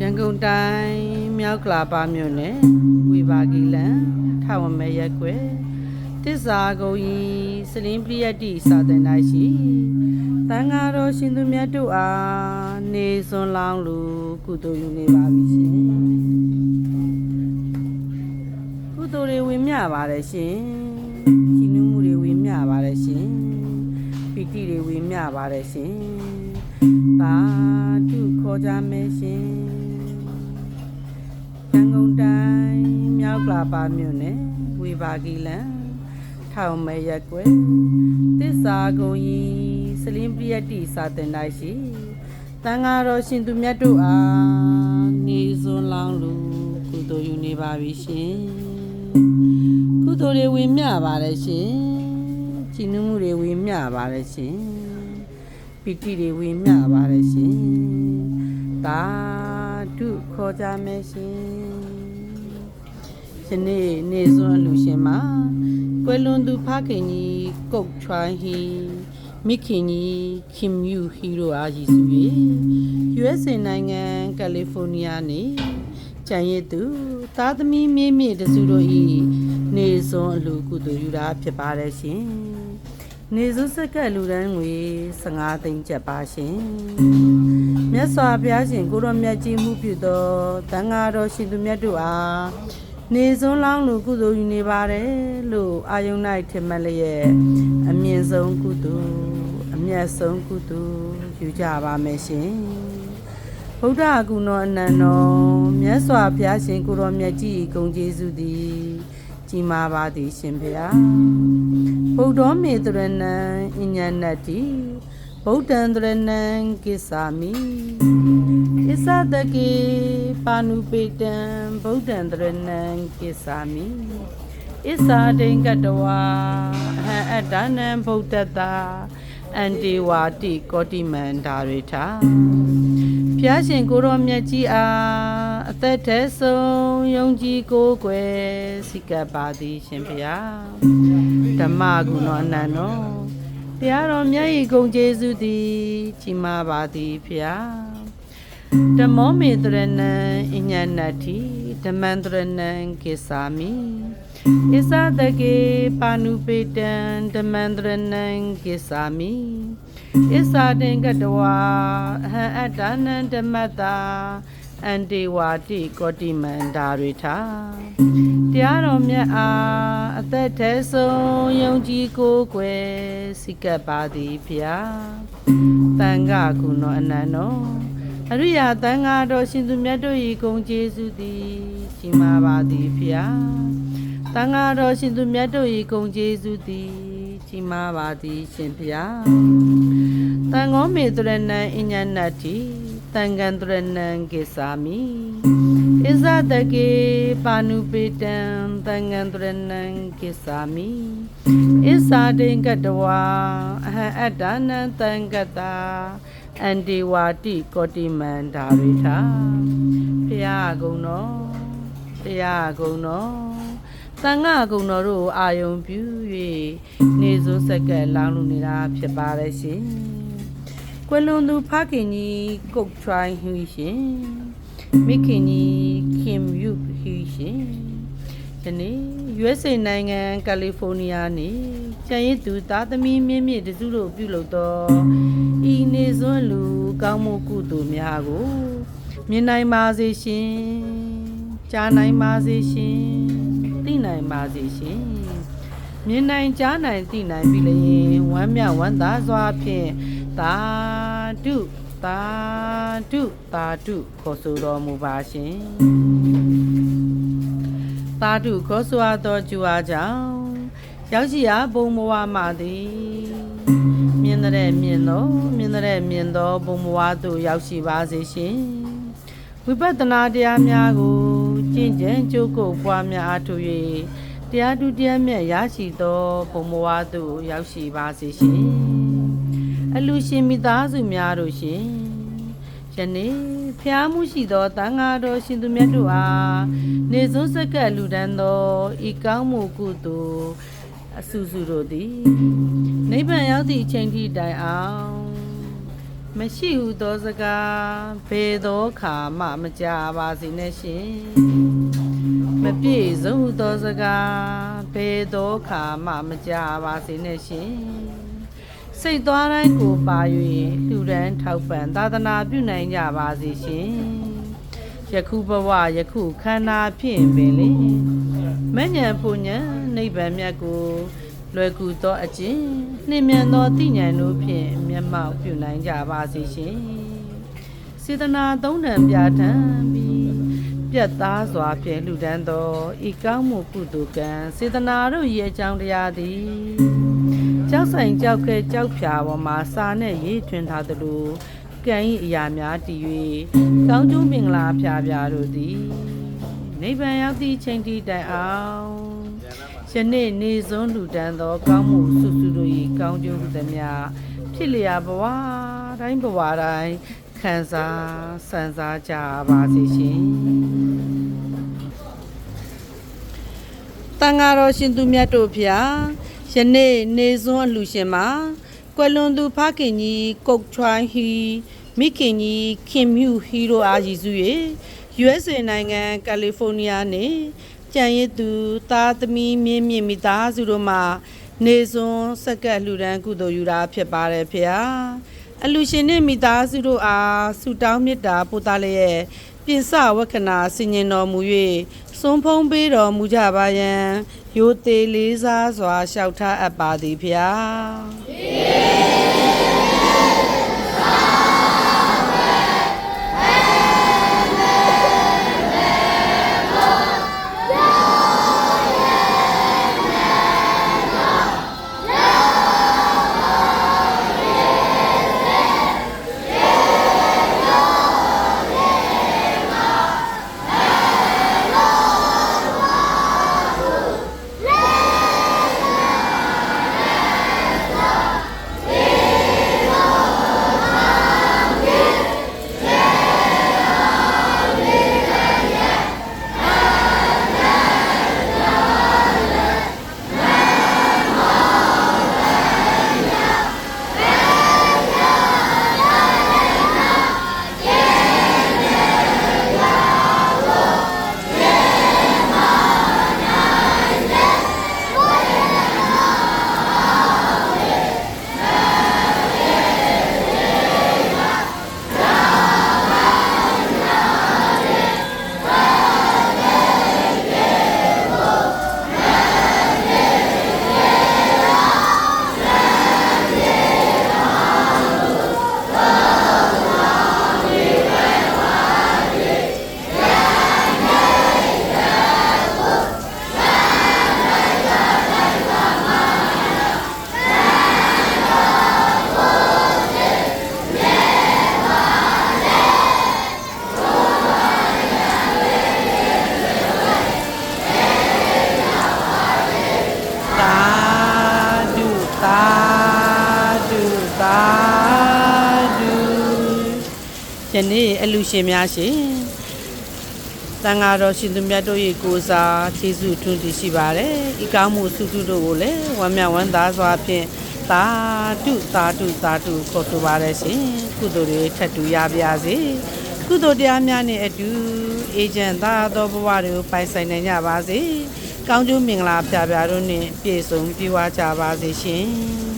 ရန်ကုန်တိုင်းမြောက်ကလာပါမြို့နယ်ဝေဘာဂီလန်ထဝမဲရက်ကွယ်တစ္ဆာကုံကြီးစလင်းပရိယတ္တိစာသင်တိုင်းရှိတန်ဃာတော်ရှင်သူမြတ်တို့အားနေစွန်လောင်းလူကုသိုလ်ယူနေပါပြီရှင်ကုသိုလ်တွေဝင်မြပါတယ်ရှင်ကြီးနူးမှုတွေဝင်မြပါတယ်ရှင်ပီတိတွေဝင်မြပါတယ်ရှင် သာဓုခေါ်ကြမယ်ရှင်ရန်ကုန်တိုင်းမြောက်ကလာပါမြို့နယ်ဝေဘာဂီလန်ထောင်မဲရက်ကွယ်တစ္ဆာကုံကြီးစလင်းပရိယတ္တိစာတင်တိုင်းရှိတန်ဃာတော်ရှင်သူမြတ်တို့အားနေစွန်လောင်းလူကုသိုလ်ယူနေပါပြီရှင်ကုသိုလ်တွေဝင်မြပါတယ်ရှင်ကြည်နူးမှုတွေဝင်မြပါတယ်ရှင် ပီတိတွေဝင်မြပါတယ်ရှင်။တာဓုခေါ်ကြမယ်ရှင်။ယနေ့နေစွန်းလူရှင်မှာကွယ်လွန်သူဖခင်ကြီးကုတ်ချွိုင်းဟီမိခင်ကြီးခင်မြူဟီရိုအားကြီးစု၍ USA နိုင်ငံကယ်လီဖိုးနီးယားနေကျန်ရည်သူသားသမီးမြေးမြေတစုတို့ဤနေစွန်းအလူကုသိုလ်ယူတာဖြစ်ပါတယ်ရှင်။ နေစုစက်ကပ်လူတန်းငွေ15သိန်းကျပ်ပါရှင်မြတ်စွာဘုရားရှင်ကိုရောမြတ်ကြီးမှုပြုသောတန်ဃာတော်ရှင်သူမြတ်တို့အားနေစွန်းလောင်းလူကုသိုလ်ယူနေပါတယ်လို့အာယုန်၌ထင်မှတ်လျက်အမြင့်ဆုံးကုသိုလ်အမြတ်ဆုံးကုသိုလ်ယူကြပါမယ်ရှင်ဗုဒ္ဓအကုဏောအနန္တောမြတ်စွာဘုရားရှင်ကိုရောမြတ်ကြီးဂုံကျေးဇူးသည်ကြီးမားပါသည်ရှင်ဖေဟာဗုဒ္ဓမေတရဏံအညဏတ္တိဗုဒ္ဓံတရဏံကိစ္ဆာမိဣသတကေပါဏုပေတံဗုဒ္ဓံတရဏံကိစ္ဆာမိဣသဒိင်္ဂတဝါအဟံအတ္တနံဗုဒ္ဓတ္တာအန္တိဝါတိကောတိမန္တာရိထာဘုရားရှင်ကိုရောမြတ်ကြီးအား အသက်ထဲဆုံးယုံကြည်ကိုးကွယ်စိကပ်ပါသည်ရှင်ဘုရားဓမ္မကုဏအနန္တောတရားတော်မြတ်၏ဂုံကျေးဇူးသည်ကြီးမားပါသည်ဖျားဓမ္မောမေတရဏံအညဏတ္ထိဓမ္မံတရဏံကိစ္ဆာမိဣသတကေပါဏုပေတံဓမ္မံတရဏံကိစ္ဆာမိဣသတင်ကတဝါအဟံအတ္တနံဓမ္မတာ အန္တေဝါတိကောတိမန္တာရိထာတရားတော်မြတ်အားအသက်ထဲဆုံးယုံကြည်ကိုးကွယ်စိကပ်ပါသည်ဖျားတန်ခကုဏောအနန္တောအရိယာတန်ဃာတော်ရှင်သူမြတ်တို့၏ဂုဏ်ကျေးဇူးသည်ကြီးမားပါသည်ဖျားတန်ဃာတော်ရှင်သူမြတ်တို့၏ဂုဏ်ကျေးဇူးသည်ကြီးမားပါသည်ရှင်ဖျားတန်ဃောမေတရဏံအညဏတ္တိ တံဃံတရဏံကိသာမိဣဇတကေပါဏုပေတံတံဃံတရဏံကိသာမိဣဇာတိကတဝါအဟံအတ္တနံတံကတာအန္တိဝါတိကောတိမန္တာရိထာဖရာကုံတော်တရားကုံတော်တန်ဃာကုံတော်တို့အာယုံပြု၍နေစိုးစက္ကဲလောင်းလူနေတာဖြစ်ပါတယ်ရှင် ကွယ်လွန်သူဖခင်ကြီးကုတ်ထရိုင်းဟူရှင်မိခင်ကြီးခင်ယူဟူရှင်ဒီနေ့ USA နိုင်ငံကယ်လီဖိုးနီးယားနေကျန်ရည်သူသားသမီးမြင့်မြင့်တစုတို့ပြုလုပ်သောဤနေစွန်းလူကောင်းမှုကုသိုလ်များကိုမြင်နိုင်ပါစေရှင်ကြားနိုင်ပါစေရှင်သိနိုင်ပါစေရှင်မြင်နိုင်ကြားနိုင်သိနိုင်ပြီလျင်ဝမ်းမြောက်ဝမ်းသာစွာဖြင့် သာဓုသာဓုသာဓုခေါ်ဆိုတော်မူပါရှင်သာဓုခေါ်ဆိုအပ်သောကျူအားကြောင့်ရောက်ရှိရာဘုံဘဝမှသည်မြင်တဲ့မြင်သောမြင်တဲ့မြင်သောဘုံဘဝသို့ရောက်ရှိပါစေရှင်ဝိပဿနာတရားများကိုကျင့်ကြံကြိုးကုပ်ပွားများအားထုတ်၍တရားဒုတရားမြတ်ရရှိသောဘုံဘဝသို့ရောက်ရှိပါစေရှင် အလူရှင်မိသားစုများတို့ရှင်ယနေ့ဖျားမှုရှိသောတန်ဃာတော်ရှင်သူမြတ်တို့အားနေစွန်းစက္ကပ်လူဒန်းသောဤကောင်းမှုကုသိုလ်အဆူဆူတို့သည်နိဗ္ဗာန်ရောက်သည့်အချိန်ထိတိုင်အောင်မရှိဟုသောစကားဘယ်သောခါမှမကြပါစေနဲ့ရှင်မပြည့်စုံဟုသောစကားဘယ်သောခါမှမကြပါစေနဲ့ရှင် စိတ်သွားတိုင်းကိုပါ၍လှူဒန်းထောက်ပံ့သာသနာပြုနိုင်ကြပါစေရှင်ယခုဘဝယခုခန္ဓာဖြင့်ပင်လေမဉ္ဇဉ်ပူဉ္ဇဉ်နိဗ္ဗာန်မြတ်ကိုလွယ်ကူသောအကျင့်နှင့်မြန်သောသိဉာဏ်တို့ဖြင့်မျက်မှောက်ပြုနိုင်ကြပါစေရှင်စေတနာသုံးတန်ပြဋ္ဌာန်းပြီးပြတ်သားစွာဖြင့်လှူဒန်းသောဤကောင်းမှုကုသိုလ်ကံစေတနာတို့ရဲ့အကြောင်းတရားသည် ကြောက်ဆိုင်ကြောက်ခဲကြောက်ဖြာပေါ်မှာစာနဲ့ရေးထွင်ထားသလိုကံဤအရာများတည်၍ကောင်းကျိုးမင်္ဂလာဖြာဖြာတို့သည်နိဗ္ဗာန်ရောက်သည့်ချိန်ထိတိုင်အောင်ယနေ့နေစွန်းလူတန်းသောကောင်းမှုစုစုတို့၏ကောင်းကျိုးဟုသည်များဖြစ်လျာဘဝတိုင်းဘဝတိုင်းခံစားစံစားကြပါစေရှင်တန်ဃာတော်ရှင်သူမြတ်တို့ဖျား ယနေ့နေစွန်းအလူရှင်မှာကွယ်လွန်သူဖခင်ကြီးကုတ်ချွိုင်းဟီမိခင်ကြီးခင်မြူဟီတို့အားရည်စု၍ USA နိုင်ငံကယ်လီဖိုးနီးယားနှင့်ကြံရည်သူသားသမီးမြင့်မြင့်မိသားစုတို့မှနေစွန်းစက္ကက်လှူဒန်းကုသိုလ်ယူတာဖြစ်ပါတယ်ဖေဟာအလူရှင်နှင့်မိသားစုတို့အားဆုတောင်းမေတ္တာပို့သလျက်ပြင်စဝက္ခဏာဆင်ញင်တော်မူ၍ စွန်ဖုံးပေးတော်မူကြပါယံရိုသေလေးစားစွာလျှောက်ထားအပ်ပါသည်ဖေ နေ့အလူရှင်များရှင်တန်ဃာတော်ရှင်သူမြတ်တို့၏ကိုးစားခြေဆုထွန်းတည်ရှိပါတယ်ဤကောင်းမှုစုစုတို့ကိုလည်းဝမ်းမြောက်ဝမ်းသာစွာဖြင့်သာဓုသာဓုသာဓုခေါ်ဆိုပါရရှင်ကုသိုလ်တွေထပ်တူရပါစေကုသိုလ်တရားများနှင့်အတူအေဂျင့်သာသောဘဝတွေကိုပိုင်ဆိုင်နိုင်ကြပါစေကောင်းကျိုးမင်္ဂလာဖျားဖျားတို့နှင့်ပြည့်စုံပြည့်ဝကြပါစေရှင်